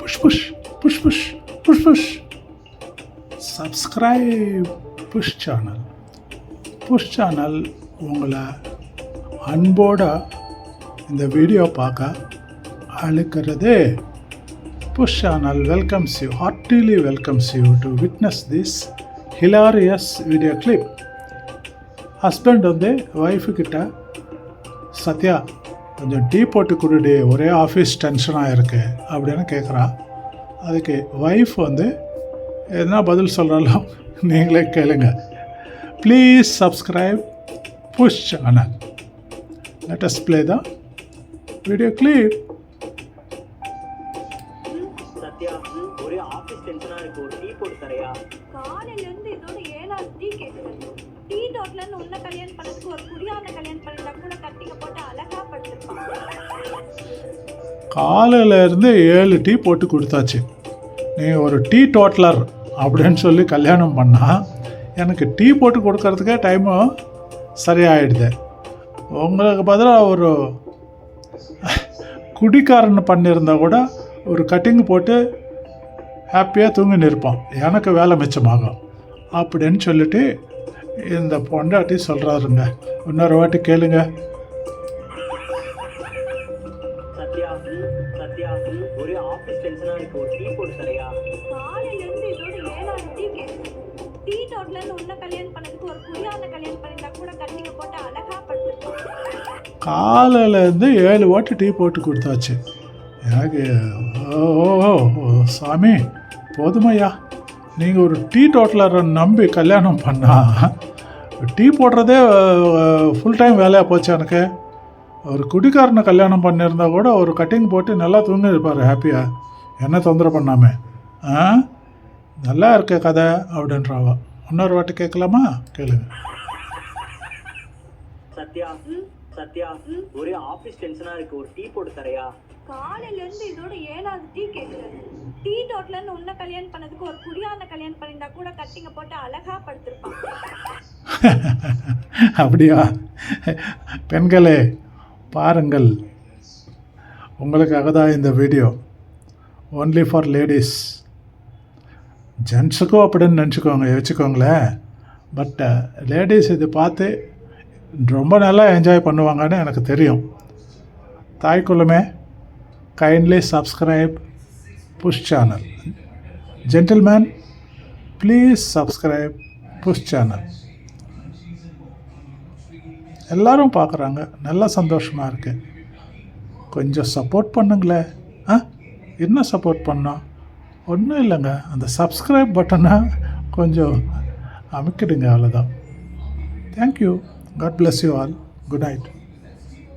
Push push push push push push subscribe push channel push channel உங்களை அன்போட இந்த video பார்க்க அழைக்கிறதே. Push channel welcomes you heartily welcomes you to witness this hilarious video clip husband வந்து ஒய்ஃபுக்கிட்ட சத்யா கொஞ்சம் tea போட்டு கொடுடி ஒரே ஆஃபீஸ் டென்ஷனாக இருக்கு அப்படின்னு கேட்குறா அதுக்கு ஒய்ஃப் வந்து என்ன பதில் சொல்கிறாலோ நீங்களே கேளுங்க. Please subscribe push channel let us play the video clip காலையில இருந்து இதோட ஏழாவது டீ கேக்குது. டீ டோட்லன்னு உன்ன கல்யாணம் பண்ணதுக்கு ஒரு குடியான கல்யாணம் காலையிலேருந்து ஏழு டீ போட்டு கொடுத்தாச்சு. நீ ஒரு டீ டோட்டலர் அப்படின்னு சொல்லி கல்யாணம் பண்ணால் எனக்கு டீ போட்டு கொடுக்கறதுக்கே டைமும் சரியாயிடுது. உங்களுக்கு பதிலாக ஒரு குடிக்காரன் பண்ணியிருந்தா கூட ஒரு கட்டிங் போட்டு ஹாப்பியாக தூங்கி நிற்போம் எனக்கு வேலை மிச்சமாகும். அப்படின்னு சொல்லிட்டு இந்த பொண்டாட்டி சொல்கிறாருங்க இன்னொரு வாட்டி கேளுங்க. சத்யா ஒரே ஆபீஸ் டென்ஷனா இருக்கு. ஒரு டீ போட்டு தரையா காலையில இருந்து இதோட ஏழாவது டீ கேக்குது டீ டோட்லன்னு உன்ன கல்யாணம் பண்ணதுக்கு ஒரு குடியான கல்யாணம் பண்ணிருந்தா கூட கட்டிங்க போட்டு அழகா படுத்திருப்பான். காலையிலேருந்து ஏழு வாட்டி டீ போட்டு கொடுத்தாச்சு. எனக்கு ஓ சாமி போதுமையா? நீங்கள் ஒரு டீ டோட்டலரை நம்பி கல்யாணம் பண்ணா டீ போடுறதே ஃபுல் டைம் வேலையாக போச்சு எனக்கு. ஒரு குடிக்காரனை கல்யாணம் பண்ணியிருந்தா கூட ஒரு கட்டிங் போட்டு நல்லா தூங்கி இருப்பார் ஹாப்பியாக என்ன தொந்தரவு பண்ணாம? ஆ? நல்லா இருக்க கதை அப்படின்றாவா. இன்னொரு வாட்டி கேட்கலாமா? கேளுங்க. சத்யா சத்யா ஒரே ஆபீஸ் டென்ஷனா இருக்கு. ஒரு டீ போட்டு தரையா? காலையில இருந்து இதோட ஏழாவது டீ கேக்குது டீ டோட்லன்னு உன்ன கல்யாணம் பண்ணதுக்கு ஒரு குடியான கல்யாணம் பண்ணிருந்தா கூட கட்டிங்க போட்டு அழகா படுத்திருப்பான். அப்படியா? பெண்களே பாருங்கள். உங்களுக்காக தான் இந்த வீடியோ. ஒன்லி ஃபார் லேடிஸ் ஜென்ஸுக்கும் அப்படின்னு நினச்சிக்கோங்க வச்சுக்கோங்களேன் பட் லேடிஸ் uh, இது பார்த்து ரொம்ப நல்லா என்ஜாய் பண்ணுவாங்கன்னு எனக்கு தெரியும். தாய்க்குள்ளமே kindly subscribe push channel gentleman please subscribe push channel எல்லாரும் பார்க்குறாங்க. நல்லா சந்தோஷமாக இருக்கு. கொஞ்சம் சப்போர்ட் பண்ணுங்களேன் ஆ? என்ன சப்போர்ட் பண்ணோம் ஒன்றும் இல்லைங்க. அந்த சப்ஸ்கிரைப் பட்டனை கொஞ்சம் அமைக்கிடுங்க அவ்வளோதான் thank you God bless you all good night